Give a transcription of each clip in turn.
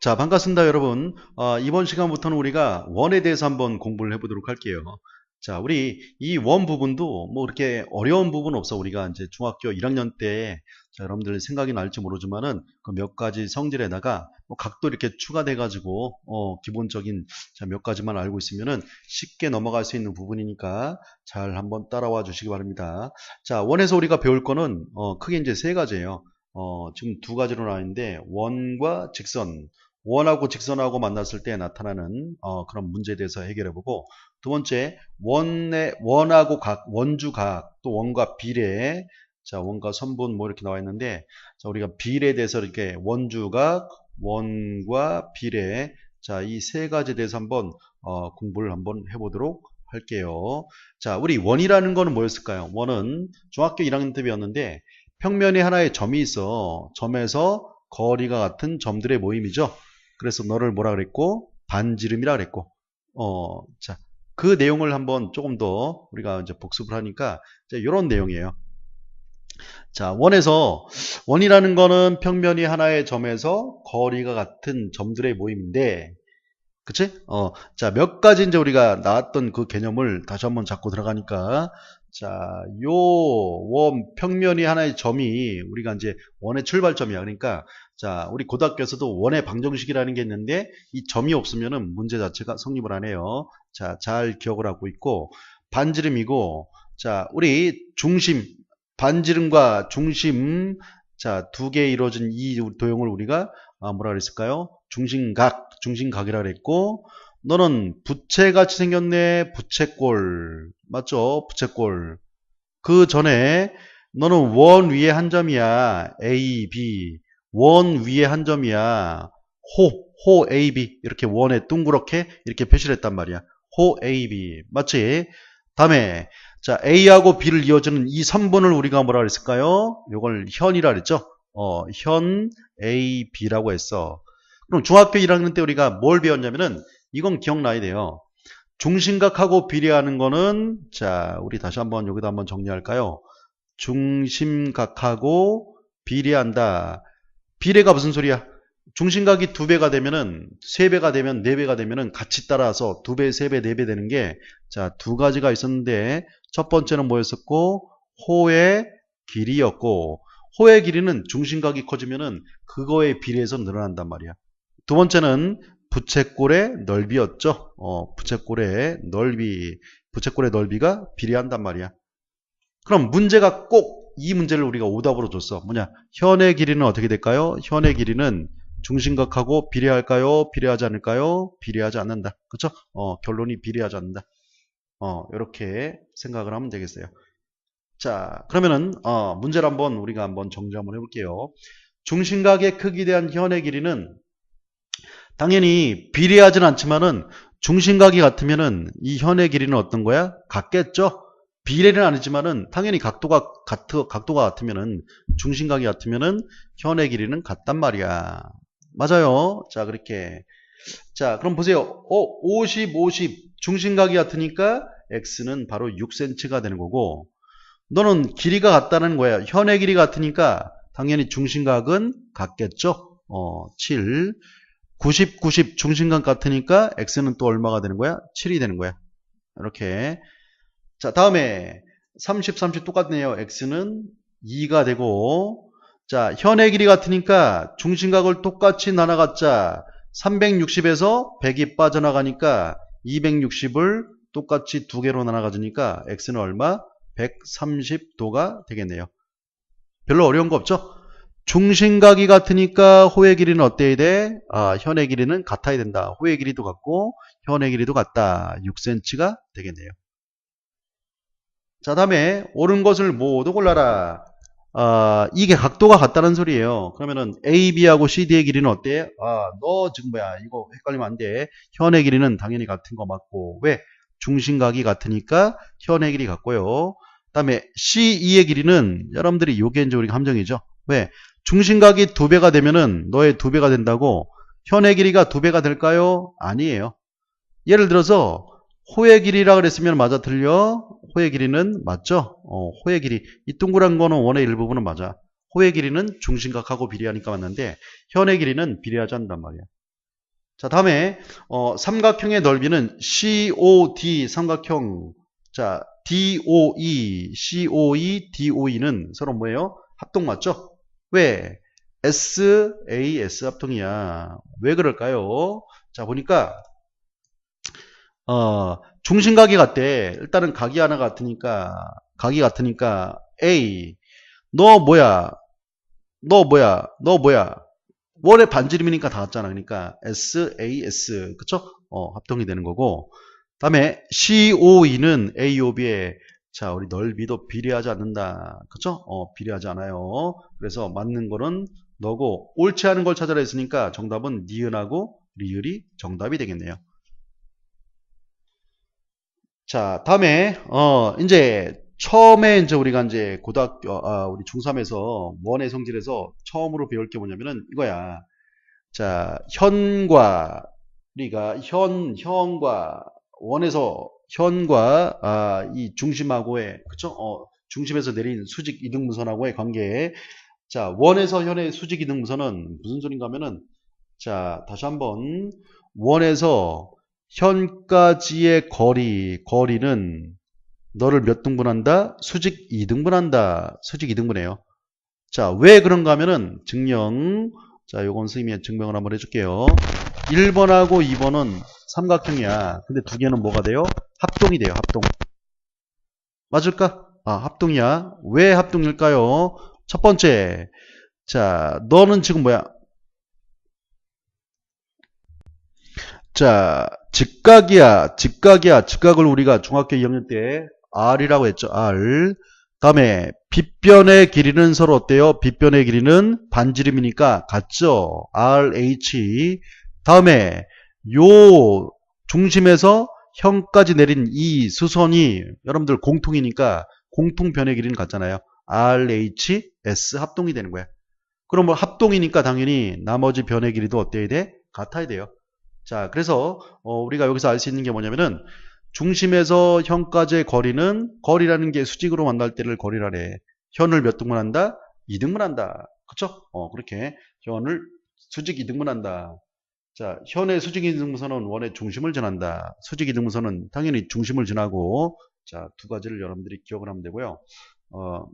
자, 반갑습니다, 여러분. 어, 이번 시간부터는 우리가 원에 대해서 한번 공부를 해보도록 할게요. 자, 우리 이 원 부분도 뭐 이렇게 어려운 부분 없어. 우리가 이제 중학교 1학년 때, 자, 여러분들 생각이 날지 모르지만은 그 몇 가지 성질에다가 뭐 각도 이렇게 추가돼가지고, 어, 기본적인 자, 몇 가지만 알고 있으면은 쉽게 넘어갈 수 있는 부분이니까 잘 한번 따라와 주시기 바랍니다. 자, 원에서 우리가 배울 거는, 어, 크게 이제 세 가지예요. 어, 지금 두 가지로 나와 있는데, 원과 직선. 원하고 직선하고 만났을 때 나타나는 어, 그런 문제에 대해서 해결해 보고 두 번째 원의 원하고 각 원주각 또 원과 비례 자 원과 선분 뭐 이렇게 나와 있는데 자 우리가 비례에 대해서 이렇게 원주각 원과 비례 자 이 세 가지에 대해서 한번 어, 공부를 한번 해보도록 할게요. 자 우리 원이라는 거는 뭐였을까요? 원은 중학교 1학년 때 배웠는데 평면에 하나의 점이 있어 점에서 거리가 같은 점들의 모임이죠. 그래서 너를 뭐라 그랬고 반지름이라 그랬고 어, 자, 그 내용을 한번 조금 더 우리가 이제 복습을 하니까 이제 이런 내용이에요. 자, 원에서 원이라는 거는 평면이 하나의 점에서 거리가 같은 점들의 모임인데 그치? 어, 자, 몇 가지 이제 우리가 나왔던 그 개념을 다시 한번 잡고 들어가니까 자, 요 원 평면이 하나의 점이 우리가 이제 원의 출발점이야. 그러니까 자, 우리 고등학교에서도 원의 방정식이라는 게 있는데 이 점이 없으면은 문제 자체가 성립을 안 해요. 자, 잘 기억을 하고 있고 반지름이고 자, 우리 중심 반지름과 중심 자, 두 개 이루어진 이 도형을 우리가 아, 뭐라 그랬을까요? 중심각, 중심각이라 그랬고 너는 부채같이 생겼네. 부채꼴. 맞죠? 부채꼴. 그 전에 너는 원 위에 한 점이야. A, B. 원 위에 한 점이야. 호, 호 AB. 이렇게 원에 둥그렇게 이렇게 표시를 했단 말이야. 호 AB. 맞지? 다음에 자, A하고 B를 이어주는 이 선분을 우리가 뭐라 그랬을까요? 이걸 현이라 그랬죠? 어, 현 A, B라고 했어. 그럼 중학교 1학년 때 우리가 뭘 배웠냐면은 이건 기억나야 돼요. 중심각하고 비례하는 거는 자, 우리 다시 한번 여기다 한번 정리할까요? 중심각하고 비례한다. 비례가 무슨 소리야? 중심각이 두 배가 되면은 세 배가 되면 네 배가 되면은 같이 따라서 두 배, 세 배, 네 배 되는 게 자, 두 가지가 있었는데 첫 번째는 뭐였었고 호의 길이였고 호의 길이는 중심각이 커지면은 그거에 비례해서 늘어난단 말이야. 두 번째는 부채꼴의 넓이였죠. 어, 부채꼴의 넓이, 부채꼴의 넓이가 비례한단 말이야. 그럼 문제가 꼭 이 문제를 우리가 오답으로 줬어. 뭐냐? 현의 길이는 어떻게 될까요? 현의 길이는 중심각하고 비례할까요? 비례하지 않을까요? 비례하지 않는다. 그쵸? 어, 결론이 비례하지 않는다. 어, 이렇게 생각을 하면 되겠어요. 자, 그러면은, 어, 문제를 한번 우리가 한번 정리 한번 해볼게요. 중심각의 크기에 대한 현의 길이는 당연히 비례하진 않지만은 중심각이 같으면은 이 현의 길이는 어떤 거야? 같겠죠? 비례는 아니지만은 당연히 각도가 같 각도가 같으면은 중심각이 같으면은 현의 길이는 같단 말이야. 맞아요. 자, 그렇게. 자, 그럼 보세요. 어, 50, 50. 중심각이 같으니까 x는 바로 6cm가 되는 거고 너는 길이가 같다는 거야. 현의 길이 같으니까 당연히 중심각은 같겠죠? 어, 7. 90, 90 중심각 같으니까 x는 또 얼마가 되는 거야? 7이 되는 거야. 이렇게. 자, 다음에 30, 30 똑같네요. x는 2가 되고 자, 현의 길이 같으니까 중심각을 똑같이 나눠갔자 360에서 100이 빠져나가니까 260을 똑같이 두 개로 나눠가지니까 x는 얼마? 130도가 되겠네요. 별로 어려운 거 없죠? 중심각이 같으니까 호의 길이는 어때야 돼? 아, 현의 길이는 같아야 된다. 호의 길이도 같고 현의 길이도 같다. 6cm가 되겠네요. 자 다음에 옳은 것을 모두 골라라. 아, 이게 각도가 같다는 소리예요. 그러면은 AB하고 CD의 길이는 어때? 아, 너 지금 뭐야? 이거 헷갈리면 안 돼. 현의 길이는 당연히 같은 거 맞고. 왜? 중심각이 같으니까 현의 길이 같고요. 그 다음에 C2의 길이는 여러분들이 요게 이제 우리 함정이죠. 왜? 중심각이 두 배가 되면은 너의 두 배가 된다고 현의 길이가 두 배가 될까요? 아니에요. 예를 들어서 호의 길이라 그랬으면 맞아 틀려? 호의 길이는 맞죠? 어, 호의 길이 이 동그란 거는 원의 일부분은 맞아. 호의 길이는 중심각하고 비례하니까 맞는데 현의 길이는 비례하지 않는단 말이야. 자, 다음에 어, 삼각형의 넓이는 COD 삼각형. 자, DOE, COE, DOE는 서로 뭐예요? 합동 맞죠? 왜? SAS 합동이야. 왜 그럴까요? 자, 보니까 어, 중심 각이 같대. 일단은 각이 하나 같으니까 각이 같으니까 A 너 뭐야? 너 뭐야? 너 뭐야? 원의 반지름이니까 다 같잖아. 그러니까 SAS 그쵸? 어, 합동이 되는 거고 다음에 COE는 AOB에 자 우리 넓이도 비례하지 않는다. 그쵸? 어, 비례하지 않아요. 그래서 맞는 거는 너고 옳지 않은 걸 찾아라 했으니까 정답은 니은하고 리을이 정답이 되겠네요. 자, 다음에 어 이제 처음에 이제 우리가 이제 고등학교 아, 우리 중3에서 원의 성질에서 처음으로 배울 게 뭐냐면은 이거야. 자, 현과 우리가 현 현과 원에서 현과 아, 이 중심하고의 그쵸? 어, 중심에서 내린 수직 이등분선하고의 관계. 자, 원에서 현의 수직 이등분선은 무슨 소린가 하면은 자, 다시 한번 원에서 현까지의 거리, 거리는 너를 몇 등분한다? 수직 2등분한다. 수직 2등분해요. 자, 왜 그런가 하면은 증명. 자, 요건 선생님이 증명을 한번 해줄게요. 1번하고 2번은 삼각형이야. 근데 두 개는 뭐가 돼요? 합동이 돼요. 합동. 맞을까? 아, 합동이야. 왜 합동일까요? 첫 번째. 자, 너는 지금 뭐야? 자, 직각이야. 직각이야. 직각을 우리가 중학교 2학년 때 R이라고 했죠. R. 다음에 빗변의 길이는 서로 어때요? 빗변의 길이는 반지름이니까 같죠. RH. 다음에 요 중심에서 현까지 내린 이 수선이 여러분들 공통이니까 공통 변의 길이는 같잖아요. RHS 합동이 되는 거야. 그럼 뭐 합동이니까 당연히 나머지 변의 길이도 어때야 돼? 같아야 돼요. 자, 그래서 어, 우리가 여기서 알 수 있는 게 뭐냐면은 중심에서 현까지의 거리는 거리라는 게 수직으로 만날 때를 거리라래. 현을 몇 등분 한다? 2등분 한다. 그쵸? 어, 그렇게 현을 수직 2등분 한다. 자, 현의 수직 2등분선은 원의 중심을 지난다. 수직 2등분선은 당연히 중심을 지나고 자, 두 가지를 여러분들이 기억을 하면 되고요. 어,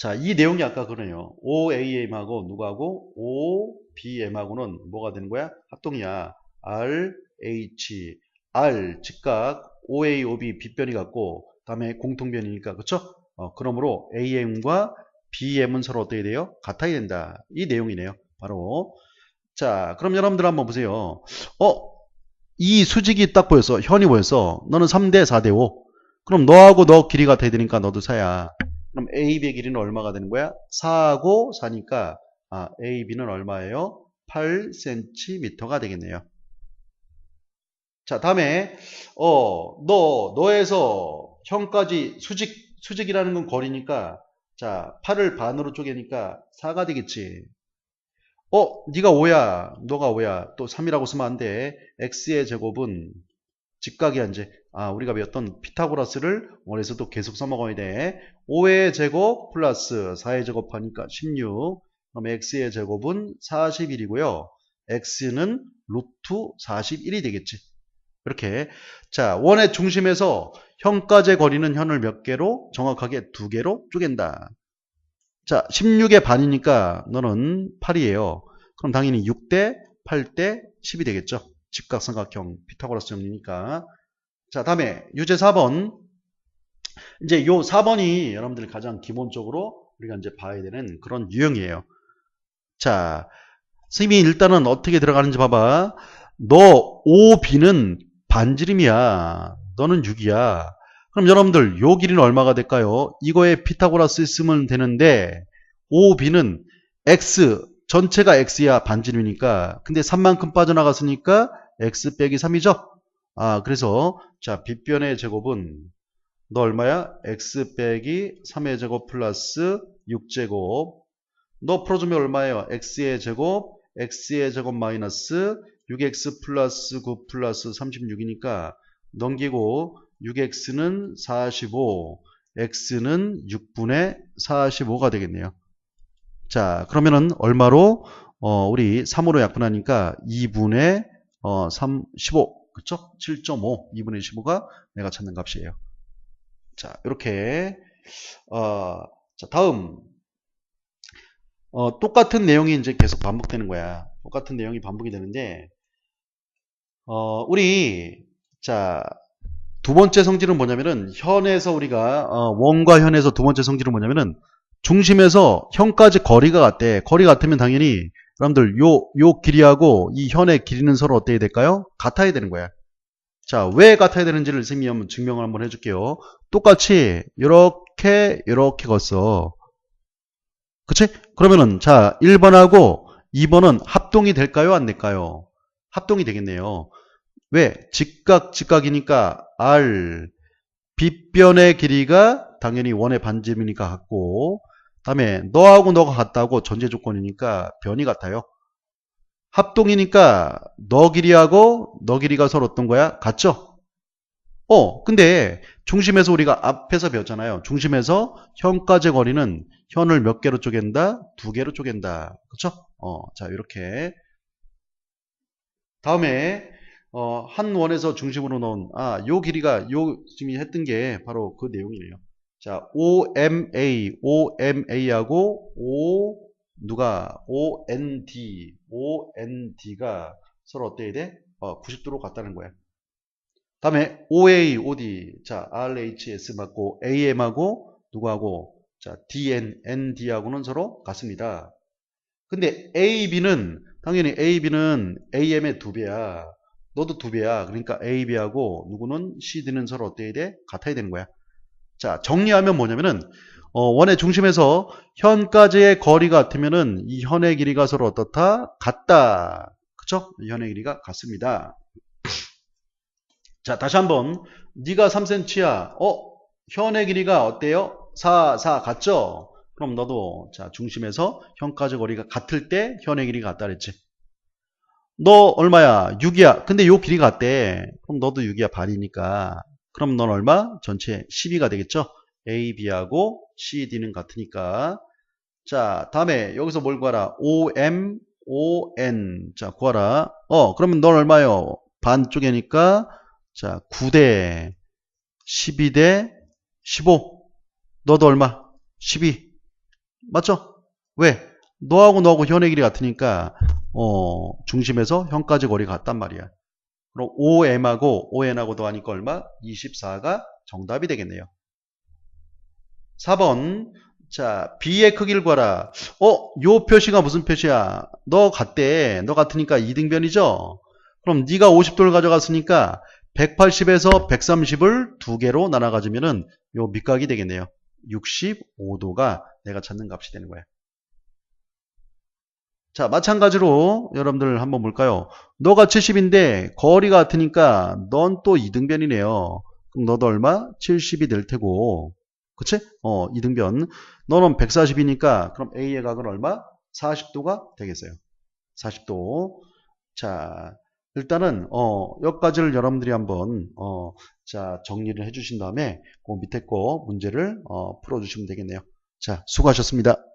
자, 이 내용이 아까 그러네요. OAM하고 누구하고 OBM하고는 뭐가 되는 거야? 합동이야. RH R 직각 OA, OB 빗변이 같고 다음에 공통변이니까 그쵸? 어, 그러므로 AM과 BM은 서로 어떻게 돼요? 같아야 된다. 이 내용이네요. 바로 자 그럼 여러분들 한번 보세요. 어? 이 수직이 딱 보였어. 현이 보였어. 너는 3대 4대 5. 그럼 너하고 너 길이 같아야 되니까 너도 4야. 그럼 AB의 길이는 얼마가 되는 거야? 4하고 4니까 아, AB는 얼마예요? 8cm가 되겠네요. 자, 다음에 어, 너 너에서 형까지 수직 수직이라는 건 거리니까 자, 8을 반으로 쪼개니까 4가 되겠지. 어, 네가 5야. 너가 5야. 또 3이라고 쓰면 안 돼. x의 제곱은 직각이야 이제. 아, 우리가 배웠던 피타고라스를 원에서도 계속 써먹어야 돼. 5의 제곱 플러스 4의 제곱하니까 16. 그럼 x의 제곱은 41이고요. x는 루트 41이 되겠지. 이렇게 자 원의 중심에서 현까지의 거리는 현을 몇 개로 정확하게 두 개로 쪼갠다. 자 16의 반이니까 너는 8이에요. 그럼 당연히 6대 8대 10이 되겠죠. 직각삼각형 피타고라스 정리니까 자 다음에 유제 4번 이제 요 4번이 여러분들 가장 기본적으로 우리가 이제 봐야 되는 그런 유형이에요. 자 선생님이 일단은 어떻게 들어가는지 봐봐. 너 OB는 반지름이야. 너는 6이야. 그럼 여러분들 요 길이는 얼마가 될까요? 이거에 피타고라스 쓰면 되는데 OB는 X 전체가 X야 반지름이니까 근데 3만큼 빠져나갔으니까 X 빼기 3이죠? 아 그래서 자 빗변의 제곱은 너 얼마야? X 빼기 3의 제곱 플러스 6제곱 너 풀어주면 얼마예요? X의 제곱 X의 제곱 마이너스 6x 플러스 9 플러스 36이니까 넘기고 6x는 45, x는 6분의 45가 되겠네요. 자, 그러면은 얼마로? 어, 우리 3으로 약분하니까 2분의 어, 3, 15. 그쵸? 7.5. 2분의 15가 내가 찾는 값이에요. 자, 이렇게 어, 자, 다음 어, 똑같은 내용이 이제 계속 반복되는 거야. 똑같은 내용이 반복이 되는데 어, 우리 자, 두 번째 성질은 뭐냐면은 현에서 우리가 어, 원과 현에서 두 번째 성질은 뭐냐면은 중심에서 현까지 거리가 같대. 거리 같으면 당연히 여러분들 요, 요 길이하고 이 현의 길이는 서로 어때야 될까요? 같아야 되는 거야. 자, 왜 같아야 되는지를 선생님이 한번 증명을 한번 해줄게요. 똑같이 이렇게 이렇게 걷어. 그치? 그러면은 자 1번하고 2번은 합동이 될까요? 안 될까요? 합동이 되겠네요. 왜? 직각 직각이니까 R 빗변의 길이가 당연히 원의 반지름이니까 같고 다음에 너하고 너가 같다고 전제 조건이니까 변이 같아요. 합동이니까 너 길이하고 너 길이가 서로 어떤 거야? 같죠? 어, 근데 중심에서 우리가 앞에서 배웠잖아요. 중심에서 현까지 거리는 현을 몇 개로 쪼갠다? 두 개로 쪼갠다. 그쵸? 어, 자, 이렇게. 다음에, 어, 한 원에서 중심으로 넣은, 아, 요 길이가, 요, 지금 했던 게 바로 그 내용이에요. 자, OMA, OMA하고 O, 누가, OND, OND가 서로 어때야 돼? 어, 90도로 같다는 거야. 다음에 OA, OD, 자, RHS 맞고 AM하고 누구하고 자, DN, ND하고는 서로 같습니다. 근데 AB는 당연히 AB는 AM의 두 배야. 너도 두 배야. 그러니까 AB하고 누구는 CD는 서로 어때야 돼? 같아야 되는 거야. 자, 정리하면 뭐냐면은 어, 원의 중심에서 현까지의 거리가 같으면은 이 현의 길이가 서로 어떻다? 같다. 그쵸? 이 현의 길이가 같습니다. 자, 다시 한번 네가 3cm야. 어? 현의 길이가 어때요? 4, 4 같죠? 그럼 너도 자 중심에서 현까지 거리가 같을 때 현의 길이가 같다 그랬지. 너 얼마야? 6이야. 근데 요 길이가 같대. 그럼 너도 6이야 반이니까. 그럼 넌 얼마? 전체 12가 되겠죠? A, B하고 C, D는 같으니까. 자, 다음에 여기서 뭘 구하라? O, M, O, N. 자, 구하라. 어, 그러면 넌 얼마요? 반 쪽이니까 자, 9대 12대 15. 너도 얼마? 12. 맞죠? 왜? 너하고 너하고 현의 길이 같으니까 어, 중심에서 현까지 거리가 같단 말이야. 그럼 OM하고 ON하고 더하니까 얼마? 24가 정답이 되겠네요. 4번 자 B의 크기를 구하라. 어? 요 표시가 무슨 표시야? 너 같대. 너 같으니까 이등변이죠? 그럼 네가 50도를 가져갔으니까 180에서 130을 두 개로 나눠 가지면은 요 밑각이 되겠네요. 65도가 내가 찾는 값이 되는 거야. 자, 마찬가지로 여러분들 한번 볼까요? 너가 70인데 거리가 같으니까 넌 또 이등변이네요. 그럼 너도 얼마? 70이 될 테고. 그치? 어, 이등변. 너는 140이니까 그럼 A의 각은 얼마? 40도가 되겠어요. 40도. 자, 일단은 어, 여기까지를 여러분들이 한번 어, 자 정리를 해 주신 다음에 그 밑에 거 문제를 어, 풀어 주시면 되겠네요. 자, 수고하셨습니다.